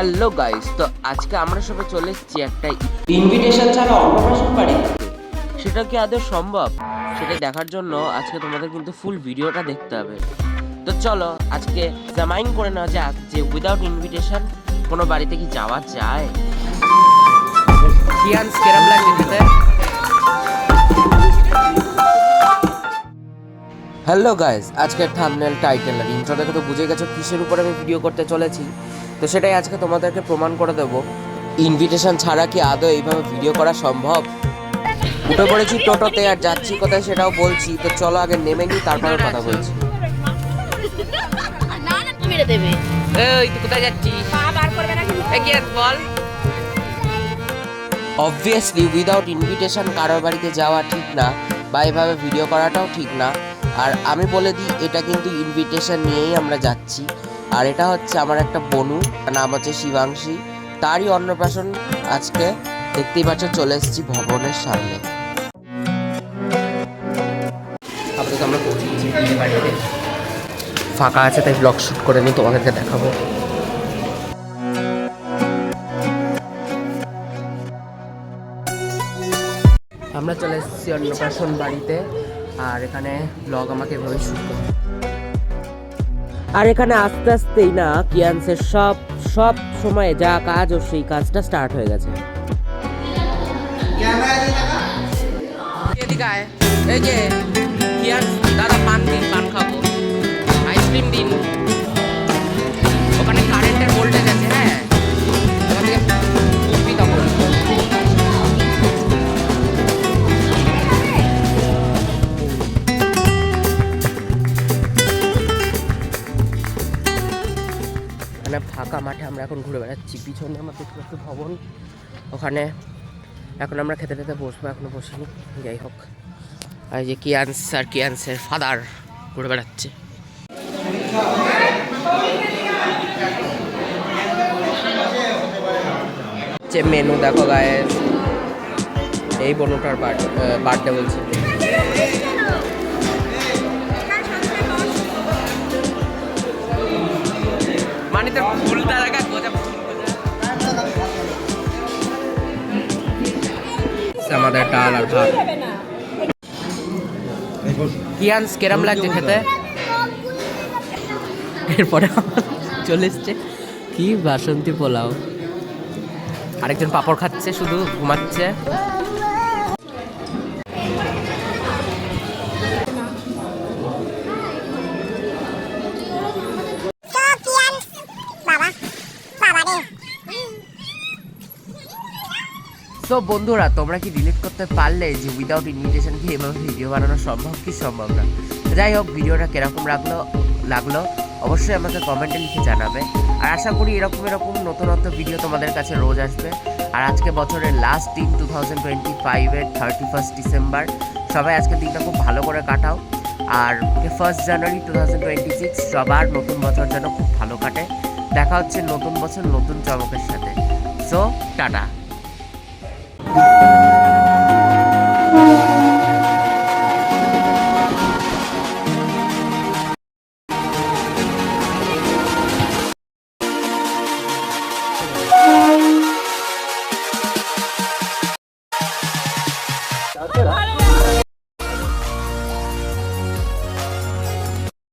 Hello guys তো আজকে আমরা সবাই চলে এসেছি একটা ইনভিটেশন ছাড়া অন্নপ্রাশন বাড়ি? সেটা কি আদৌ সম্ভব? সেটা দেখার জন্য আজকে তোমাদের কিন্তু ফুল ভিডিওটা দেখতে হবে। তো চলো আজকে জামাইন করে নেওয়া যাক যে উইদাউট ইনভিটেশন কোনো বাড়িতে কি যাওয়া যায়? কিয়ান্স কেরম লাগছে হ্যালো গাইস আজকের থাম্বনেল টাইটেল আর ইন্ট্রো দেখে তো বুঝে গেছো কিসের উপর আমি ভিডিও করতে চলেছি। তো সেটাই আজকে তোমাদেরকে প্রমাণ করে দেবো। ইনভিটেশন ছাড়া কি আদৌ এইভাবে ভিডিও করা সম্ভব? উঠে পড়েছি টোটোতে আর যাচ্ছি কোথায় সেটাও বলছি। তো চলো আগে নেমে নিই তারপরে কথা বলছি। না না মেরে দেবে। এই তুই কোথায় যাচ্ছিস? পা বার করবে না কিন্তু। বল? অবভিয়াসলি উইদাউট ইনভিটেশন কারোর বাড়িতে যাওয়া ঠিক না বা এভাবে ভিডিও করাটাও ঠিক না। আর আমি বলে দিই এটা কিন্তু ইনভিটেশন নিয়েই আমরা যাচ্ছি। আর এটা হচ্ছে আমার একটা বনু নাম হচ্ছে শিবাংশী। তারই অন্নপ্রাশন আজকে, দেখতেই পাচ্ছ, চলে এসেছি ভবনের সামনে। ফাঁকা আছে, তাই ব্লগ শ্যুট করে নিই তোমাদেরকে দেখাবো। আমরা চলে এসেছি অন্নপ্রাশন বাড়িতে, আর এখানে ব্লগ আমাকে এভাবে শুরু করতে আর এখানে আস্তে আস্তেই না কিয়ান্সের সব সব সময়ে যা কাজ ও সেই কাজটা স্টার্ট হয়ে গেছে। এই যে কিয়ান্স দাদা পান দিন পান খাব। আইসক্রিম দিন। এখানে ফাঁকা মাঠে আমরা এখন ঘুরে বেড়াচ্ছি। পিছনে আমার দেখতে পাচ্ছি ভবন। ওখানে এখন আমরা খেতে খেতে বসবো, এখনও বসিনি। যাই হোক। আর যে কিয়ান্স আর কিয়ান্সের ফাদার ঘুরে বেড়াচ্ছে। যে মেনু দেখো গায়ে এই বনুটার বার্থডে বলছে। মানে তোর ফুলটা দেখা গোজা আমাদের ডাল আর ভাত। কিয়ান্স কেরাম লাগছে খেতে? এরপরে চলে এসছে। কি বাসন্তী পোলাও। আরেকজন পাপড় খাচ্ছে শুধু ঘুমাচ্ছে। তো বন্ধুরা, তোমরা কি রিলেট করতে পারলে যে উইদাউট ইনভিটেশন কি এভাবে ভিডিও বানানো সম্ভব কি সম্ভব না? যাই হোক ভিডিওটা কীরকম লাগল লাগল, অবশ্যই আমাকে কমেন্টে লিখে জানাবে। আর আশা করি এরকম এরকম নতুনত্ব ভিডিও তোমাদের কাছে রোজ আসবে। আর আজকে বছরের লাস্ট দিন টু থাউজেন্ড টোয়েন্টি ফাইভের থার্টি ফার্স্ট ডিসেম্বর সবাই আজকের দিনটা খুব ভালো করে কাটাও। আর first January two thousand twenty six সবার নতুন বছর যেন খুব ভালো কাটে। দেখা হচ্ছে নতুন বছর নতুন চমকের সাথে। So tata.